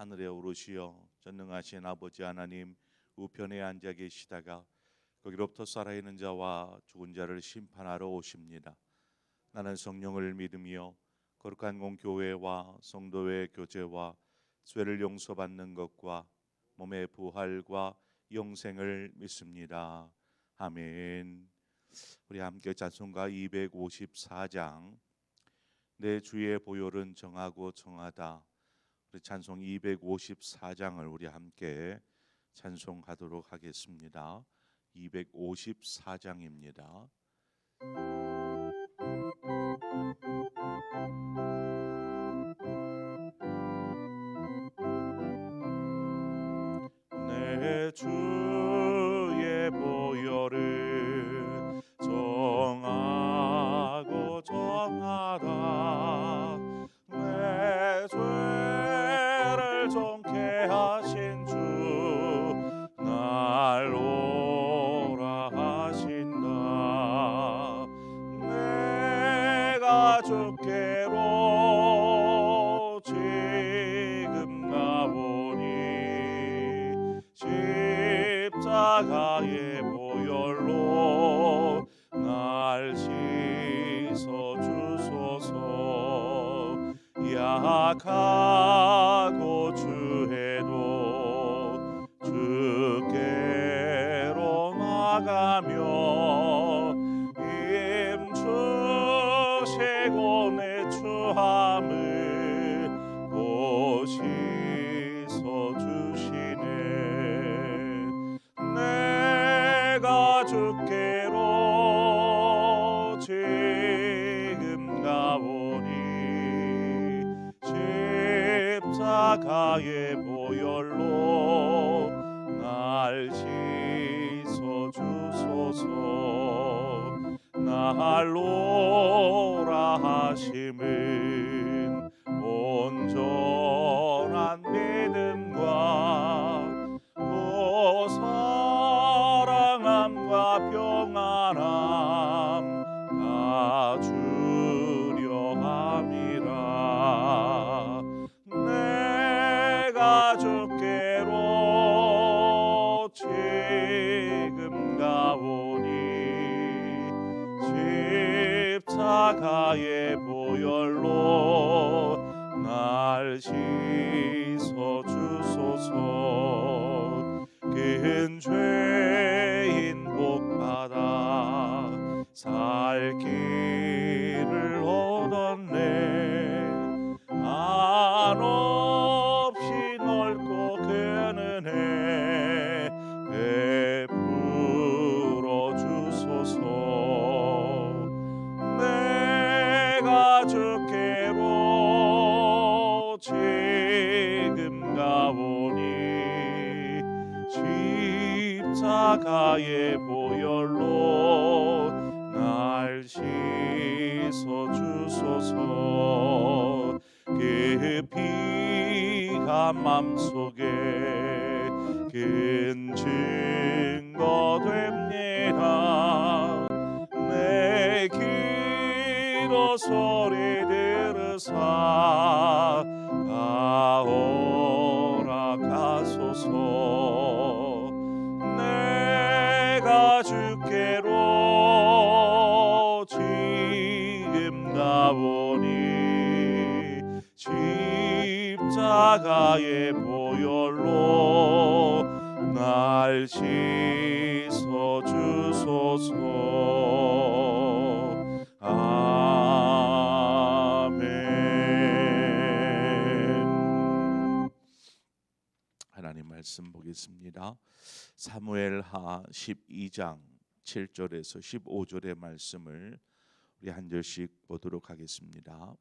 하늘에 오르시어 전능하신 아버지 하나님 우편에 앉아 계시다가 거기로부터 살아있는 자와 죽은 자를 심판하러 오십니다. 나는 성령을 믿으며 거룩한 공교회와 성도의 교제와 죄를 용서받는 것과 몸의 부활과 영생을 믿습니다. 아멘. 우리 함께 찬송가 254장 내 주의 보혈은 정하고 정하다. 우리 찬송 254장을 우리 함께 찬송하도록 하겠습니다. 254장입니다. 내 주 지금 가보니 십자가의 보혈로 날 씻어 주소서. 깊이 한 맘속에 큰 증거 됩니다. 내 기도 소리 들으사 날 씻어 주소서 아멘 하나님 말씀 보겠습니다. 사무엘하 12장 7절에서 15절의 말씀을 우리 한 절씩 보도록 하겠습니다.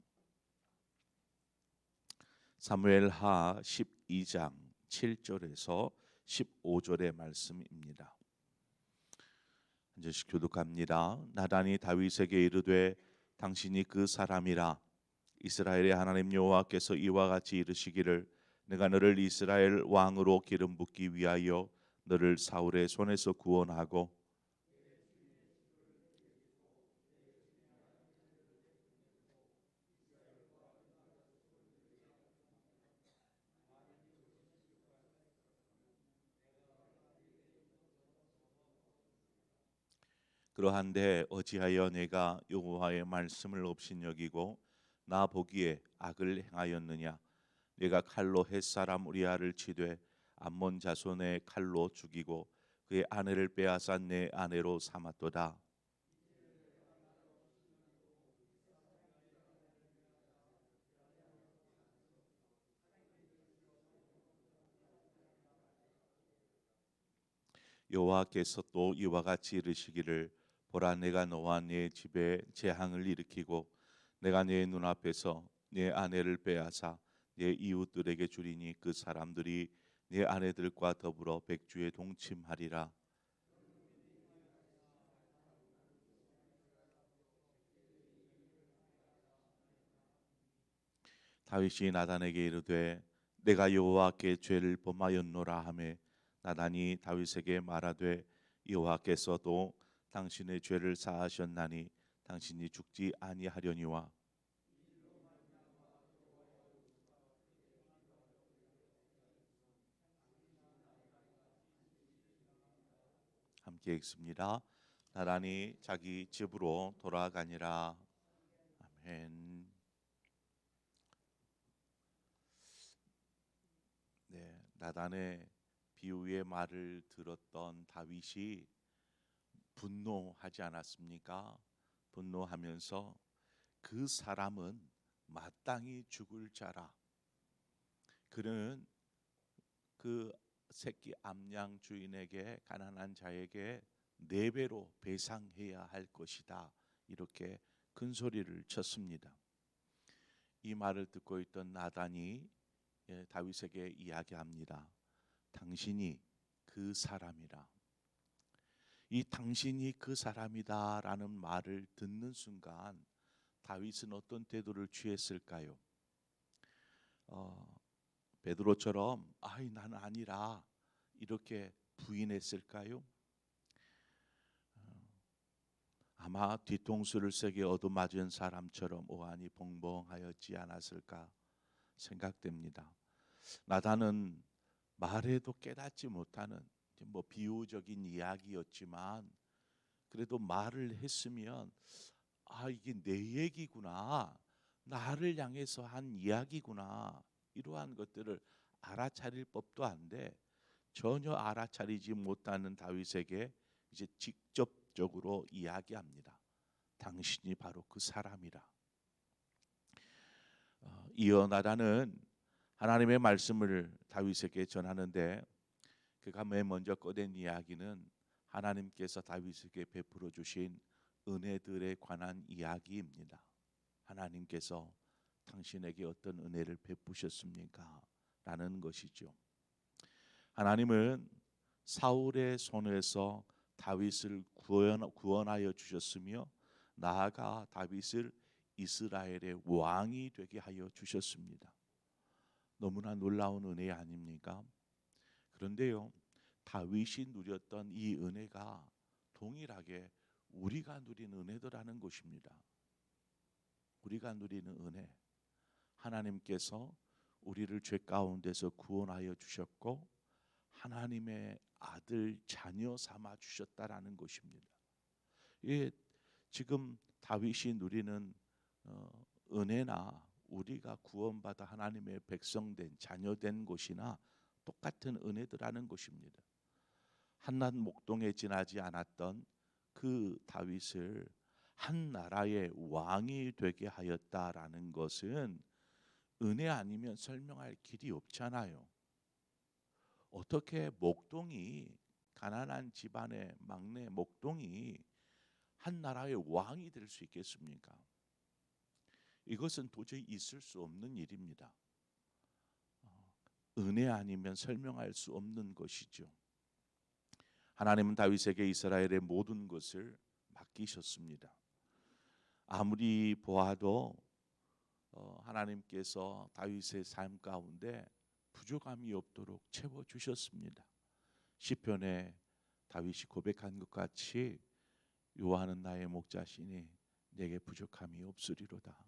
사무엘하 12장 7절에서 15절의 말씀입니다. 한 절씩 교독합니다. 나단이 다윗에게 이르되 당신이 그 사람이라 이스라엘의 하나님 여호와께서 이와 같이 이르시기를 내가 너를 이스라엘 왕으로 기름 붓기 위하여 너를 사울의 손에서 구원하고 그러한데 어찌하여 내가 여호와의 말씀을 업신여기고 나 보기에 악을 행하였느냐? 내가 칼로 햇사람 우리아를 치되 암몬 자손의 칼로 죽이고 그의 아내를 빼앗아 내 아내로 삼았도다. 여호와께서 또 이와 같이 이르시기를 보라 내가 너와 네 집에 재앙을 일으키고 내가 네 눈앞에서 네 아내를 빼앗아 네 이웃들에게 주리니 그 사람들이 네 아내들과 더불어 백주에 동침하리라. 다윗이 나단에게 이르되 내가 여호와께 죄를 범하였노라 하매 나단이 다윗에게 말하되 여호와께서도 당신의 죄를 사하셨나니 당신이 죽지 아니하려니와 함께 읽습니다. 나란히 자기 집으로 돌아가니라. 아멘. 네, 나단의 비유의 말을 들었던 다윗이 분노하지 않았습니까? 분노하면서 그 사람은 마땅히 죽을 자라. 그는 그 새끼 암양 주인에게 가난한 자에게 네 배로 배상해야 할 것이다. 이렇게 큰 소리를 쳤습니다. 이 말을 듣고 있던 나단이 예, 다윗에게 이야기합니다. 당신이 그 사람이라. 이 당신이 그 사람이다라는 말을 듣는 순간 다윗은 어떤 태도를 취했을까요? 어, 베드로처럼 아이 나는 아니라 이렇게 부인했을까요? 어, 아마 뒤통수를 세게 얻어맞은 사람처럼 오한이 벙벙하였지 않았을까 생각됩니다. 나단은 말해도 깨닫지 못하는 뭐 비유적인 이야기였지만 그래도 말을 했으면 아 이게 내 얘기구나 나를 향해서 한 이야기구나 이러한 것들을 알아차릴 법도 한데 전혀 알아차리지 못하는 다윗에게 이제 직접적으로 이야기합니다. 당신이 바로 그 사람이라. 어, 이어 나라는 하나님의 말씀을 다윗에게 전하는데 그가 맨 먼저 꺼낸 이야기는 하나님께서 다윗에게 베풀어 주신 은혜들에 관한 이야기입니다. 하나님께서 당신에게 어떤 은혜를 베푸셨습니까? 라는 것이죠. 하나님은 사울의 손에서 다윗을 구원하여 주셨으며 나아가 다윗을 이스라엘의 왕이 되게 하여 주셨습니다. 너무나 놀라운 은혜 아닙니까? 그런데요, 다윗이 누렸던 이 은혜가 동일하게 우리가 누린 은혜더라는 것입니다. 우리가 누리는 은혜. 하나님께서 우리를 죄 가운데서 구원하여 주셨고 하나님의 아들 자녀 삼아 주셨다라는 것입니다. 예, 지금 다윗이 누리는 어, 은혜나 우리가 구원받아 하나님의 백성된 자녀된 것이나 똑같은 은혜들하는 것입니다. 한낱 목동에 지나지 않았던 그 다윗을 한 나라의 왕이 되게 하였다라는 것은 은혜 아니면 설명할 길이 없잖아요. 어떻게 목동이 가난한 집안의 막내 목동이 한 나라의 왕이 될 수 있겠습니까? 이것은 도저히 있을 수 없는 일입니다. 은혜 아니면 설명할 수 없는 것이죠. 하나님은 다윗에게 이스라엘의 모든 것을 맡기셨습니다. 아무리 보아도 어, 하나님께서 다윗의 삶 가운데 부족함이 없도록 채워 주셨습니다. 시편에 다윗이 고백한 것 같이 요하는 나의 목자시니 내게 부족함이 없으리로다.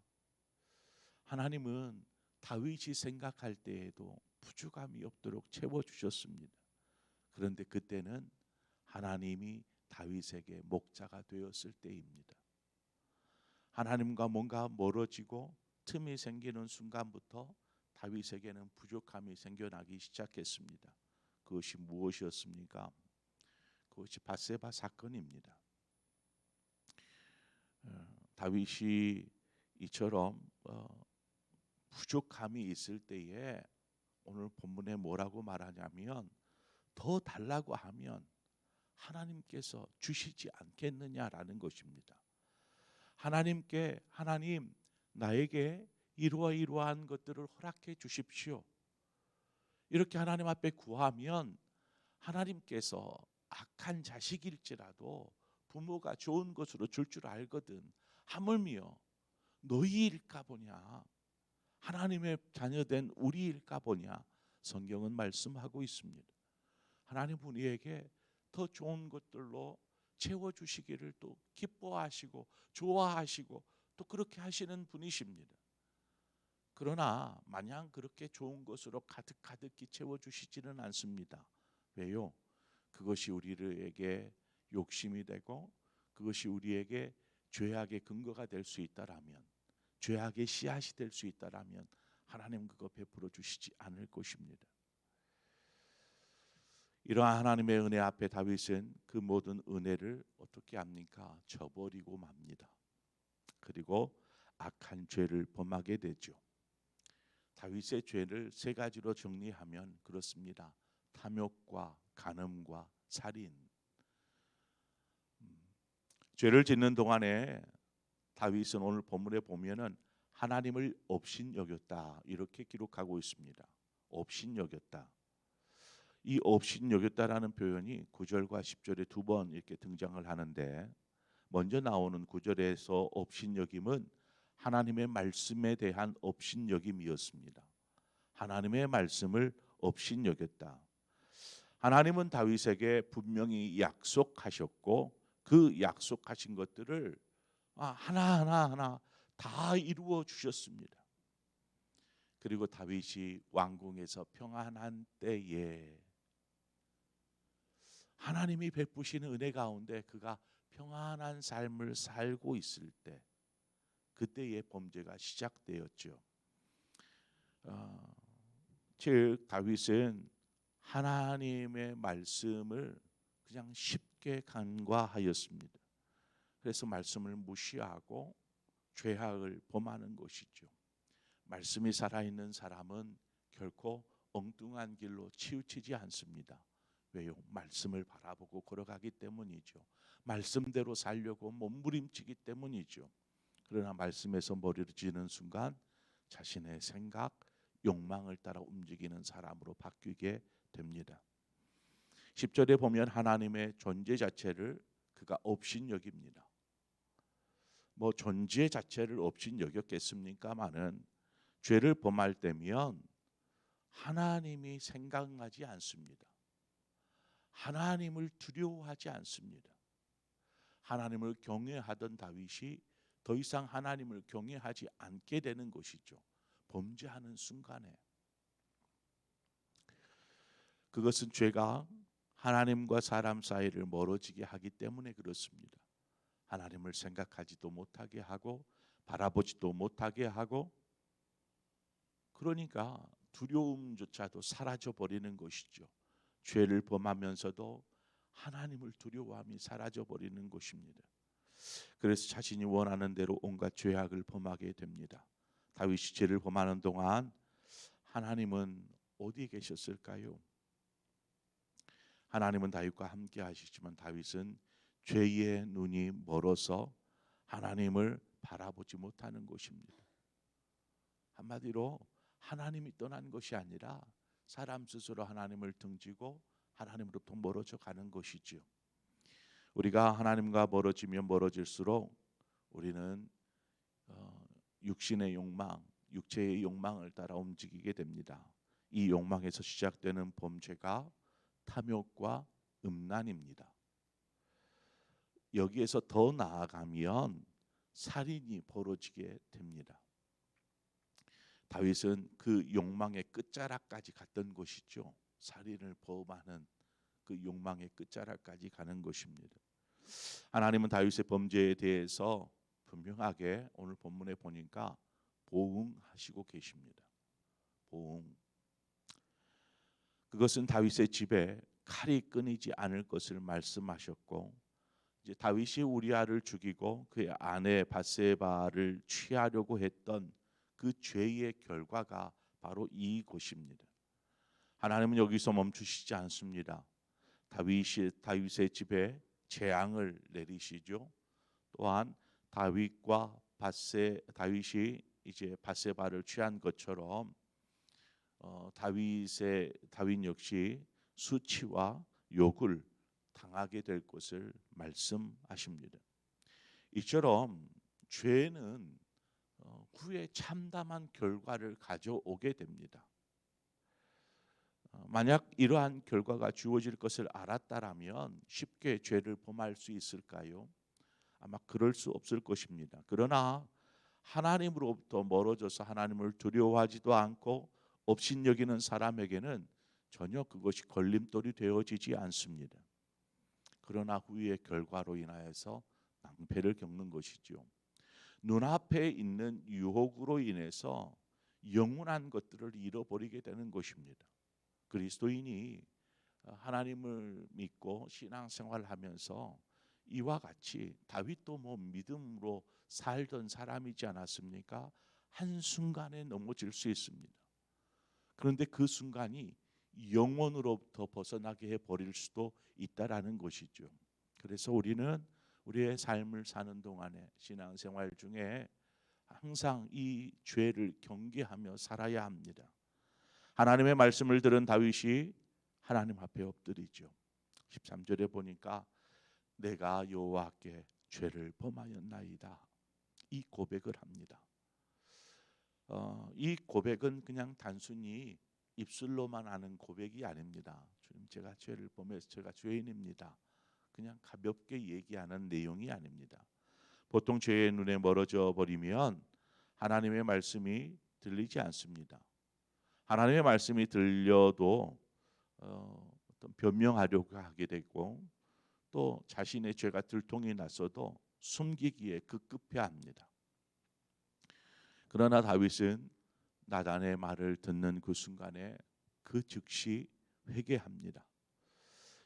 하나님은 다윗이 생각할 때에도 부족함이 없도록 채워 주셨습니다. 그런데 그때는 하나님이 다윗에게 목자가 되었을 때입니다. 하나님과 뭔가 멀어지고 틈이 생기는 순간부터 다윗에게는 부족함이 생겨나기 시작했습니다. 그것이 무엇이었습니까? 그것이 바세바 사건입니다. 어, 다윗이 이처럼 어, 부족함이 있을 때에 오늘 본문에 뭐라고 말하냐면 더 달라고 하면 하나님께서 주시지 않겠느냐라는 것입니다. 하나님께 하나님 나에게 이러하 이러한 것들을 허락해 주십시오. 이렇게 하나님 앞에 구하면 하나님께서 악한 자식일지라도 부모가 좋은 것으로 줄 줄 알거든. 하물며 너희일까 보냐. 하나님의 자녀된 우리일까 보냐. 성경은 말씀하고 있습니다. 하나님 우리에게 더 좋은 것들로 채워 주시기를 또 기뻐하시고 좋아하시고 또 그렇게 하시는 분이십니다. 그러나 마냥 그렇게 좋은 것으로 가득 가득히 채워 주시지는 않습니다. 왜요? 그것이 우리에게 욕심이 되고 그것이 우리에게 죄악의 근거가 될 수 있다라면 죄악의 씨앗이 될 수 있다라면 하나님 그거 베풀어 주시지 않을 것입니다. 이러한 하나님의 은혜 앞에 다윗은 그 모든 은혜를 어떻게 합니까? 저버리고 맙니다. 그리고 악한 죄를 범하게 되죠. 다윗의 죄를 세 가지로 정리하면 그렇습니다. 탐욕과 간음과 살인. 음, 죄를 짓는 동안에 다윗은 오늘 본문에 보면은 하나님을 업신 여겼다 이렇게 기록하고 있습니다. 업신 여겼다. 이 업신 여겼다라는 표현이 9절과 10절에 두 번 이렇게 등장을 하는데 먼저 나오는 9절에서 업신 여김은 하나님의 말씀에 대한 업신 여김이었습니다. 하나님의 말씀을 업신 여겼다. 하나님은 다윗에게 분명히 약속하셨고 그 약속하신 것들을 아, 하나하나 하나 다 이루어 주셨습니다. 그리고 다윗이 왕궁에서 평안한 때에 하나님이 베푸시는 은혜 가운데 그가 평안한 삶을 살고 있을 때 그때의 범죄가 시작되었죠. 어, 즉 다윗은 하나님의 말씀을 그냥 쉽게 간과하였습니다. 그래서 말씀을 무시하고 죄악을 범하는 것이죠. 말씀이 살아있는 사람은 결코 엉뚱한 길로 치우치지 않습니다. 왜요? 말씀을 바라보고 걸어가기 때문이죠. 말씀대로 살려고 몸부림치기 때문이죠. 그러나 말씀에서 머리를 쥐는 순간 자신의 생각, 욕망을 따라 움직이는 사람으로 바뀌게 됩니다. 10절에 보면 하나님의 존재 자체를 그가 업신 여깁니다. 뭐 존재 자체를 업신 여겼겠습니까마는 죄를 범할 때면 하나님이 생각나지 않습니다. 하나님을 두려워하지 않습니다. 하나님을 경외하던 다윗이 더 이상 하나님을 경외하지 않게 되는 것이죠. 범죄하는 순간에 그것은 죄가 하나님과 사람 사이를 멀어지게 하기 때문에 그렇습니다. 하나님을 생각하지도 못하게 하고 바라보지도 못하게 하고 그러니까 두려움조차도 사라져 버리는 것이죠. 죄를 범하면서도 하나님을 두려워함이 사라져 버리는 것입니다. 그래서 자신이 원하는 대로 온갖 죄악을 범하게 됩니다. 다윗이 죄를 범하는 동안 하나님은 어디 계셨을까요? 하나님은 다윗과 함께 하시지만 다윗은 죄의 눈이 멀어서 하나님을 바라보지 못하는 것입니다. 한마디로 하나님이 떠난 것이 아니라 사람 스스로 하나님을 등지고 하나님으로부터 멀어져 가는 것이지요. 우리가 하나님과 멀어지면 멀어질수록 우리는 어, 육신의 욕망, 육체의 욕망을 따라 움직이게 됩니다. 이 욕망에서 시작되는 범죄가 탐욕과 음란입니다. 여기에서 더 나아가면 살인이 벌어지게 됩니다. 다윗은 그 욕망의 끝자락까지 갔던 것이죠. 살인을 범하는 그 욕망의 끝자락까지 가는 것입니다. 하나님은 다윗의 범죄에 대해서 분명하게 오늘 본문에 보니까 보응하시고 계십니다. 보응. 그것은 다윗의 집에 칼이 끊이지 않을 것을 말씀하셨고 이제 다윗이 우리아를 죽이고 그의 아내 바세바를 취하려고 했던 그 죄의 결과가 바로 이곳입니다. 하나님은 여기서 멈추시지 않습니다. 다윗이 다윗의 집에 재앙을 내리시죠. 또한 다윗과 바세 다윗이 이제 바세바를 취한 것처럼 어, 다윗의 다윗 역시 수치와 욕을 당하게 될 것을 말씀하십니다. 이처럼 죄는 어, 후에 참담한 결과를 가져오게 됩니다. 어, 만약 이러한 결과가 주어질 것을 알았다라면 쉽게 죄를 범할 수 있을까요? 아마 그럴 수 없을 것입니다. 그러나 하나님으로부터 멀어져서 하나님을 두려워하지도 않고 업신여기는 사람에게는 전혀 그것이 걸림돌이 되어지지 않습니다. 그러나 후의 결과로 인하여서 낭패를 겪는 것이죠. 눈앞에 있는 유혹으로 인해서 영원한 것들을 잃어버리게 되는 것입니다. 그리스도인이 하나님을 믿고 신앙생활 하면서 이와 같이 다윗도 뭐 믿음으로 살던 사람이지 않았습니까? 한 순간에 넘어질 수 있습니다. 그런데 그 순간이 영원으로부터 벗어나게 해 버릴 수도 있다라는 것이죠. 그래서 우리는 우리의 삶을 사는 동안에 신앙생활 중에 항상 이 죄를 경계하며 살아야 합니다. 하나님의 말씀을 들은 다윗이 하나님 앞에 엎드리죠. 13절에 보니까 내가 여호와께 죄를 범하였나이다. 이 고백을 합니다. 어, 이 고백은 그냥 단순히 입술로만 하는 고백이 아닙니다. 주님 제가 죄를 범해서 제가 죄인입니다. 그냥 가볍게 얘기하는 내용이 아닙니다. 보통 죄의 눈에 멀어져 버리면 하나님의 말씀이 들리지 않습니다. 하나님의 말씀이 들려도 어, 어떤 변명하려고 하게 되고 또 자신의 죄가 들통이 났어도 숨기기에 급급해합니다. 그러나 다윗은 나단의 말을 듣는 그 순간에 그 즉시 회개합니다.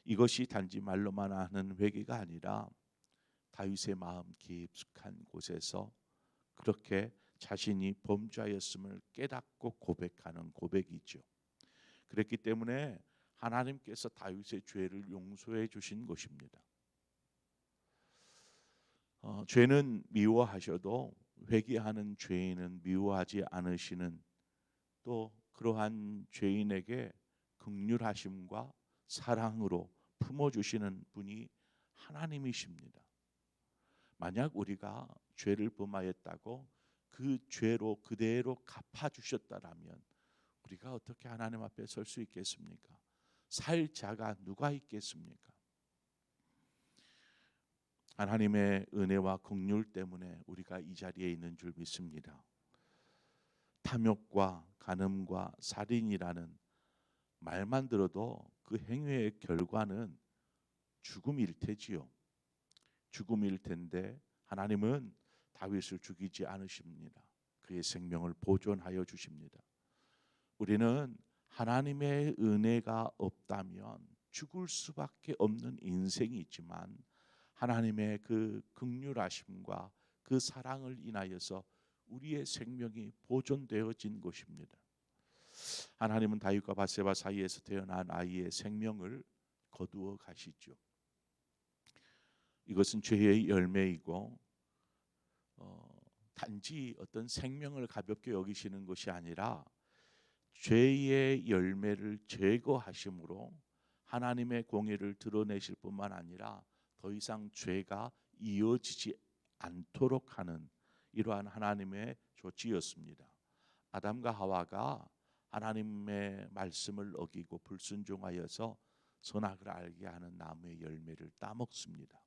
이것이 단지 말로만 하는 회개가 아니라 다윗의 마음 깊숙한 곳에서 그렇게 자신이 범죄하였음을 깨닫고 고백하는 고백이죠. 그랬기 때문에 하나님께서 다윗의 죄를 용서해 주신 것입니다. 어, 죄는 미워하셔도 회개하는 죄인은 미워하지 않으시는 또 그러한 죄인에게 극률하심과 사랑으로 품어 주시는 분이 하나님이십니다. 만약 우리가 죄를 범하였다고 그 죄로 그대로 갚아 주셨다라면 우리가 어떻게 하나님 앞에 설 수 있겠습니까? 살 자가 누가 있겠습니까? 하나님의 은혜와 긍휼 때문에 우리가 이 자리에 있는 줄 믿습니다. 탐욕과 간음과 살인이라는 말만 들어도 그 행위의 결과는 죽음일 테지요. 죽음일 텐데 하나님은 다윗을 죽이지 않으십니다. 그의 생명을 보존하여 주십니다. 우리는 하나님의 은혜가 없다면 죽을 수밖에 없는 인생이 있지만 하나님의 그 극률하심과 그 사랑을 인하여서 우리의 생명이 보존되어진 것입니다. 하나님은 다윗과 바세바 사이에서 태어난 아이의 생명을 거두어 가시죠. 이것은 죄의 열매이고 어, 단지 어떤 생명을 가볍게 여기시는 것이 아니라 죄의 열매를 제거하심으로 하나님의 공의를 드러내실 뿐만 아니라 더 이상 죄가 이어지지 않도록 하는 이러한 하나님의 조치였습니다. 아담과 하와가 하나님의 말씀을 어기고 불순종하여서 선악을 알게 하는 나무의 열매를 따먹습니다.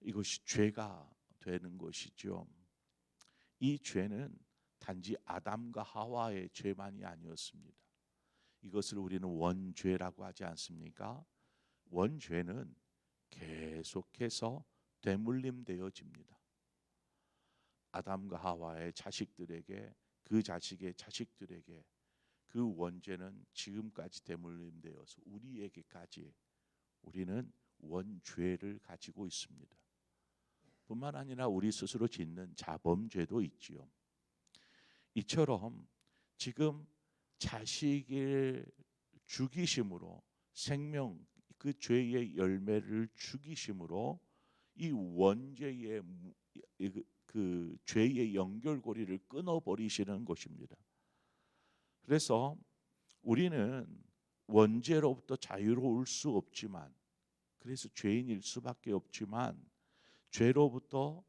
이것이 죄가 되는 것이죠. 이 죄는 단지 아담과 하와의 죄만이 아니었습니다. 이것을 우리는 원죄라고 하지 않습니까? 원죄는 계속해서 되물림되어집니다. 아담과 하와의 자식들에게 그 자식의 자식들에게 그 원죄는 지금까지 되물림되어서 우리에게까지 우리는 원죄를 가지고 있습니다. 뿐만 아니라 우리 스스로 짓는 자범죄도 있지요. 이처럼 지금 자식을 죽이심으로 생명 그 죄의 열매를 죽이심으로 이 원죄의 그, 그 죄의 연결고리를 끊어 버리시는 것입니다. 그래서 우리는 원죄로부터 자유로울 수 없지만 그래서 죄인일 수밖에 없지만 죄로부터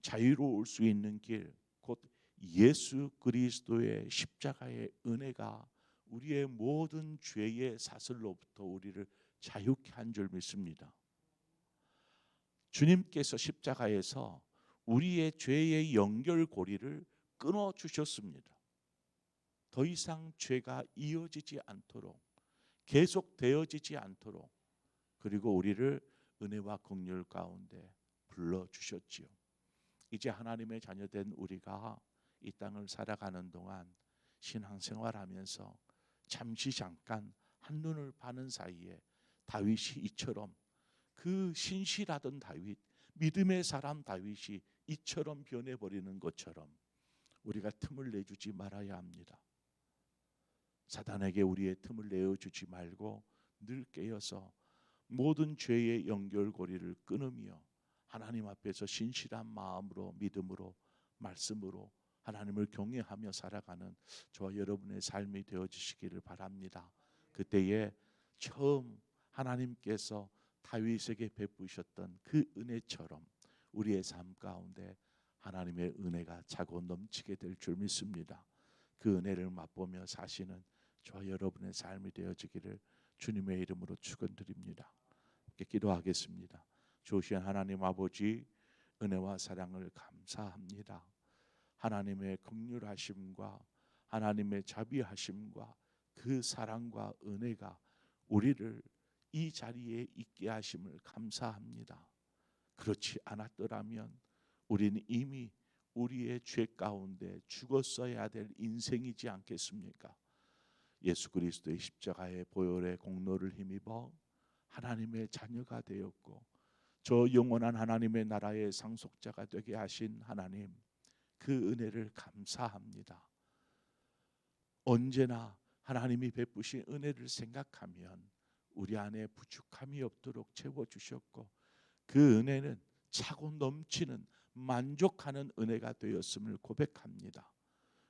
자유로울 수 있는 길, 곧 예수 그리스도의 십자가의 은혜가 우리의 모든 죄의 사슬로부터 우리를 자유케 한 줄 믿습니다. 주님께서 십자가에서 우리의 죄의 연결고리를 끊어 주셨습니다. 더 이상 죄가 이어지지 않도록 계속 되어지지 않도록 그리고 우리를 은혜와 긍휼 가운데 불러 주셨지요. 이제 하나님의 자녀된 우리가 이 땅을 살아가는 동안 신앙생활하면서 잠시 잠깐 한눈을 파는 사이에 다윗이 이처럼 그 신실하던 다윗 믿음의 사람 다윗이 이처럼 변해 버리는 것처럼 우리가 틈을 내주지 말아야 합니다. 사단에게 우리의 틈을 내어 주지 말고 늘 깨어서 모든 죄의 연결고리를 끊으며 하나님 앞에서 신실한 마음으로 믿음으로 말씀으로 하나님을 경외하며 살아가는 저와 여러분의 삶이 되어지시기를 바랍니다. 그때에 처음 하나님께서 다윗에게 베푸셨던 그 은혜처럼 우리의 삶 가운데 하나님의 은혜가 차고 넘치게 될 줄 믿습니다. 그 은혜를 맛보며 사시는 저와 여러분의 삶이 되어지기를 주님의 이름으로 축원드립니다. 기도하겠습니다. 조시한 하나님 아버지 은혜와 사랑을 감사합니다. 하나님의 긍휼하심과 하나님의 자비하심과 그 사랑과 은혜가 우리를 이 자리에 있게 하심을 감사합니다. 그렇지 않았더라면 우리는 이미 우리의 죄 가운데 죽었어야 될 인생이지 않겠습니까? 예수 그리스도의 십자가의 보혈의 공로를 힘입어 하나님의 자녀가 되었고 저 영원한 하나님의 나라의 상속자가 되게 하신 하나님 그 은혜를 감사합니다. 언제나 하나님이 베푸신 은혜를 생각하면 우리 안에 부족함이 없도록 채워 주셨고 그 은혜는 차고 넘치는 만족하는 은혜가 되었음을 고백합니다.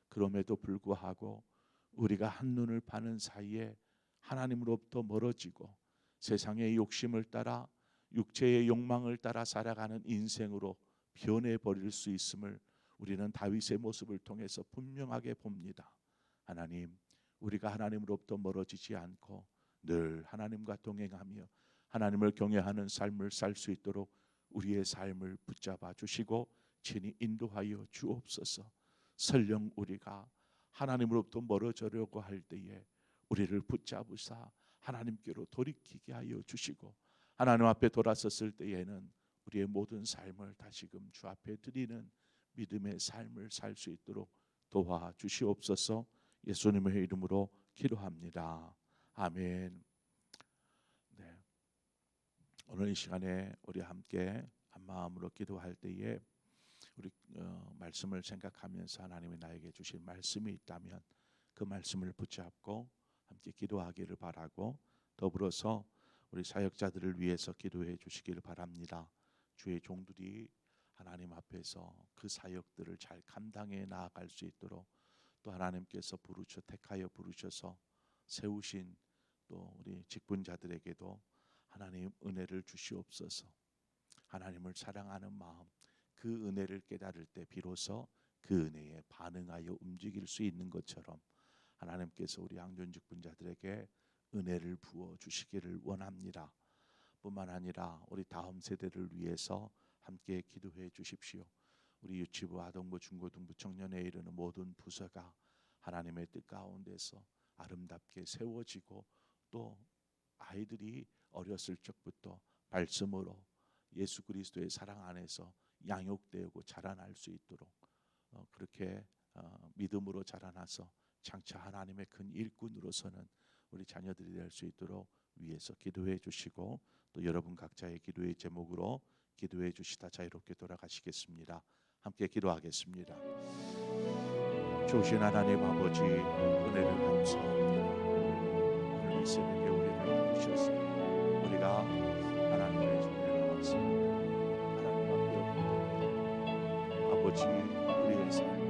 그럼에도 불구하고 우리가 한눈을 파는 사이에 하나님으로부터 멀어지고 세상의 욕심을 따라 육체의 욕망을 따라 살아가는 인생으로 변해 버릴 수 있음을 우리는 다윗의 모습을 통해서 분명하게 봅니다. 하나님, 우리가 하나님으로부터 멀어지지 않고 늘 하나님과 동행하며 하나님을 경외하는 삶을 살 수 있도록 우리의 삶을 붙잡아 주시고 친히 인도하여 주옵소서. 설령 우리가 하나님으로부터 멀어져려고 할 때에 우리를 붙잡으사 하나님께로 돌이키게 하여 주시고 하나님 앞에 돌아섰을 때에는 우리의 모든 삶을 다시금 주 앞에 드리는 믿음의 삶을 살 수 있도록 도와 주시옵소서. 예수님의 이름으로 기도합니다. 아멘. 네. 오늘 이 시간에 우리 함께 한 마음으로 기도할 때에 우리 어, 말씀을 생각하면서 하나님이 나에게 주신 말씀이 있다면 그 말씀을 붙잡고 함께 기도하기를 바라고 더불어서 우리 사역자들을 위해서 기도해 주시기를 바랍니다. 주의 종들이 하나님 앞에서 그 사역들을 잘 감당해 나아갈 수 있도록 또 하나님께서 부르셔 택하여 부르셔서 세우신 또 우리 직분자들에게도 하나님 은혜를 주시옵소서. 하나님을 사랑하는 마음 그 은혜를 깨달을 때 비로소 그 은혜에 반응하여 움직일 수 있는 것처럼 하나님께서 우리 양존 직 분자들에게 은혜를 부어 주시기를 원합니다. 뿐만 아니라 우리 다음 세대를 위해서 함께 기도해 주십시오. 우리 유치부, 아동부, 중고등부, 청년에 이르는 모든 부서가 하나님의 뜻 가운데서 아름답게 세워지고 또 아이들이 어렸을 적부터 말씀으로 예수 그리스도의 사랑 안에서 양육되고 자라날 수 있도록 어, 그렇게 어, 믿음으로 자라나서 장차 하나님의 큰 일꾼으로서는 우리 자녀들이 될 수 있도록 위해서 기도해 주시고 또 여러분 각자의 기도의 제목으로 기도해 주시다 자유롭게 돌아가시겠습니다. 함께 기도하겠습니다. 좋으신 하나님 아버지 은혜를 감사합니다. 오늘 이 새벽에 우리를 부르셔서 우리가 하나님의 전에 나왔습니다. what you believe.